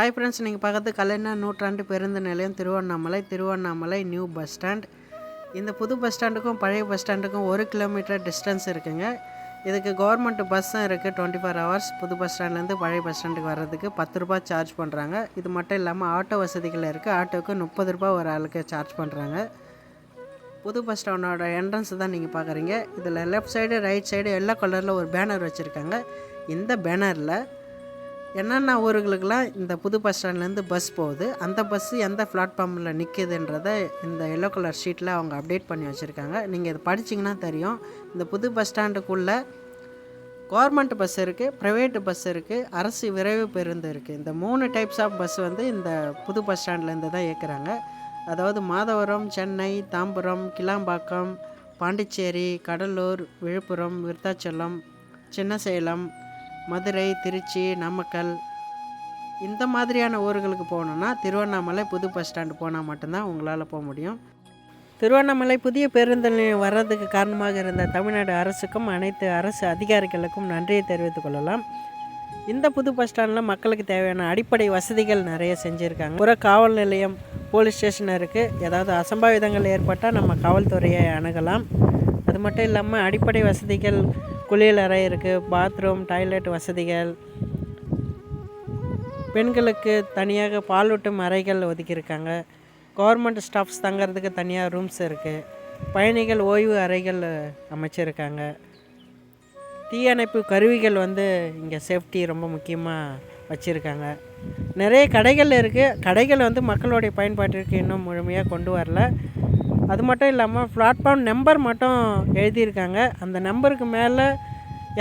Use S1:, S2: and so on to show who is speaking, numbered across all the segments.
S1: Hi friends நீங்கள் பார்க்கறது கலைஞர் நூற்றாண்டு பேருந்து நிலையம் Tiruvannamalai. Tiruvannamalai new bus stand. இந்த புது பஸ் ஸ்டாண்டுக்கும் பழைய பஸ் ஸ்டாண்டுக்கும் ஒரு கிலோமீட்டர் டிஸ்டன்ஸ் இருக்குங்க. இதுக்கு கவர்மெண்ட் பஸ்ஸும் இருக்குது டுவெண்ட்டி ஃபோர் ஹவர்ஸ் புது பஸ் ஸ்டாண்ட்லேருந்து பழைய பஸ் ஸ்டாண்டுக்கு வர்றதுக்கு பத்து ரூபாய் சார்ஜ் பண்ணுறாங்க இது மட்டும் இல்லாமல் ஆட்டோ வசதிகள் இருக்குது ஆட்டோவுக்கு முப்பது ரூபாய் ஒரு ஆளுக்கு சார்ஜ் பண்ணுறாங்க புது பஸ் ஸ்டாண்டோட என்ட்ரன்ஸ் தான் நீங்கள் பார்க்குறீங்க. இதில் லெஃப்ட் சைடு ரைட் சைடு எல்லா கலரில் ஒரு பேனர் வச்சுருக்காங்க. இந்த பேனரில் என்னென்ன ஊர்களுக்கெல்லாம் இந்த புது பஸ் ஸ்டாண்ட்லேருந்து பஸ் போகுது அந்த பஸ்ஸு எந்த பிளாட்ஃபார்மில் நிற்குதுன்றதை இந்த எல்லோ கலர் ஷீட்டில் அவங்க அப்டேட் பண்ணி வச்சுருக்காங்க. நீங்கள் இதை படிச்சிங்கன்னா தெரியும். இந்த புது பஸ் ஸ்டாண்டுக்குள்ளே கவர்மெண்ட் பஸ் இருக்குது ப்ரைவேட் பஸ் இருக்குது அரசு விரைவு பேருந்து இருக்குது இந்த மூணு டைப்ஸ் ஆஃப் பஸ் வந்து இந்த புது பஸ் ஸ்டாண்ட்லேருந்து தான் இயக்குறாங்க. அதாவது மாதவரம் சென்னை தாம்பரம் கிளாம்பாக்கம் பாண்டிச்சேரி கடலூர் விழுப்புரம் விருத்தாச்சலம் சின்னசேலம் மதுரை திருச்சி நாமக்கல் இந்த மாதிரியான ஊர்களுக்கு போகணுன்னா திருவண்ணாமலை புது பஸ் ஸ்டாண்டு போனால் மட்டும்தான் உங்களால் போக முடியும். திருவண்ணாமலை புதிய பேருந்து நிலையம் வர்றதுக்கு காரணமாக இருந்த தமிழ்நாடு அரசுக்கும் அனைத்து அரசு அதிகாரிகளுக்கும் நன்றியை தெரிவித்துக் கொள்ளலாம். இந்த புது பஸ் ஸ்டாண்டில் மக்களுக்கு தேவையான அடிப்படை வசதிகள் நிறைய செஞ்சுருக்காங்க. ஒரு காவல் நிலையம் போலீஸ் ஸ்டேஷன் இருக்குது ஏதாவது அசம்பாவிதங்கள் ஏற்பட்டால் நம்ம காவல்துறையை அணுகலாம். அது மட்டும் இல்லாமல் அடிப்படை வசதிகள் குளியலறை இருக்குது பாத்ரூம் டாய்லெட் வசதிகள். பெண்களுக்கு தனியாக பாலூட்டும் அறைகள் ஒதுக்கியிருக்காங்க. கவர்மெண்ட் ஸ்டாஃப்ஸ் தங்குறதுக்கு தனியாக ரூம்ஸ் இருக்குது பயணிகள் ஓய்வு அறைகள் அமைச்சிருக்காங்க. தீயணைப்பு கருவிகள் வந்து இங்கே சேஃப்டி ரொம்ப முக்கியமாக வச்சுருக்காங்க. நிறைய கடைகள் இருக்குது கடைகள் வந்து மக்களுடைய பயன்பாட்டிற்கு இன்னும் முழுமையாக கொண்டு வரல. அது மட்டும் இல்லாமல் பிளாட்ஃபார்ம் நம்பர் மட்டும் எழுதியிருக்காங்க. அந்த நம்பருக்கு மேலே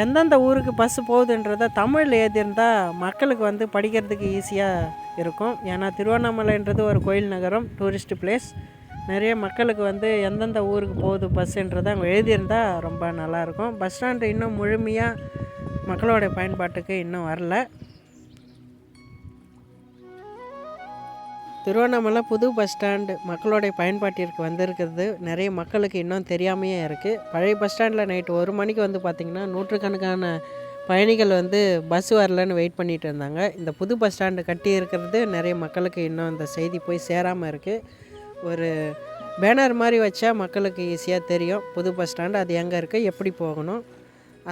S1: எந்தெந்த ஊருக்கு பஸ்ஸு போகுதுன்றத தமிழில் எழுதியிருந்தால் மக்களுக்கு வந்து படிக்கிறதுக்கு ஈஸியாக இருக்கும். ஏன்னா திருவண்ணாமலைன்றது ஒரு கோயில் நகரம் டூரிஸ்ட் பிளேஸ் நிறைய மக்களுக்கு வந்து எந்தெந்த ஊருக்கு போகுது பஸ்ஸுன்றதை அங்கே எழுதியிருந்தால் ரொம்ப நல்லாயிருக்கும் பஸ் ஸ்டாண்டு இன்னும் முழுமையாக மக்களோட பயன்பாட்டுக்கு இன்னும் வரல. திருவண்ணாமலை புது பஸ் ஸ்டாண்டு மக்களுடைய பயன்பாட்டிற்கு வந்திருக்கிறது. நிறைய மக்களுக்கு இன்னும் தெரியாமையே இருக்குது பழைய பஸ் ஸ்டாண்டில் நைட்டு ஒரு மணிக்கு வந்து பார்த்திங்கன்னா நூற்றுக்கணக்கான பயணிகள் வந்து பஸ் வரலன்னு வெயிட் பண்ணிகிட்டு இருந்தாங்க. இந்த புது பஸ் ஸ்டாண்டு கட்டி இருக்கிறது நிறைய மக்களுக்கு இன்னும் இந்த செய்தி போய் சேராமல் இருக்குது ஒரு பேனர் மாதிரி வச்சா மக்களுக்கு ஈஸியாக தெரியும். புது பஸ் ஸ்டாண்டு அது எங்கே இருக்குது எப்படி போகணும்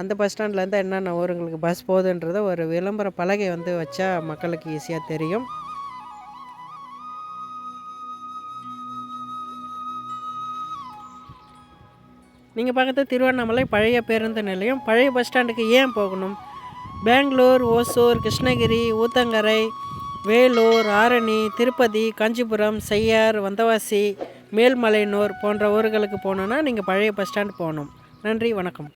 S1: அந்த பஸ் ஸ்டாண்ட்லேருந்து என்னென்ன ஊருங்களுக்கு பஸ் போகுதுன்றதை ஒரு விளம்பர பலகை வந்து வச்சா மக்களுக்கு ஈஸியாக தெரியும். நீங்கள் பார்க்குறது திருவண்ணாமலை பழைய பேருந்து நிலையம். பழைய பஸ் ஸ்டாண்டுக்கு ஏன் போகணும்? பெங்களூர் ஓசூர் கிருஷ்ணகிரி ஊத்தங்கரை வேலூர் ஆரணி திருப்பதி காஞ்சிபுரம் செய்யார் வந்தவாசி மேல்மலையனூர் போன்ற ஊர்களுக்கு போகணுன்னா நீங்கள் பழைய பஸ் ஸ்டாண்ட் போகணும். நன்றி வணக்கம்.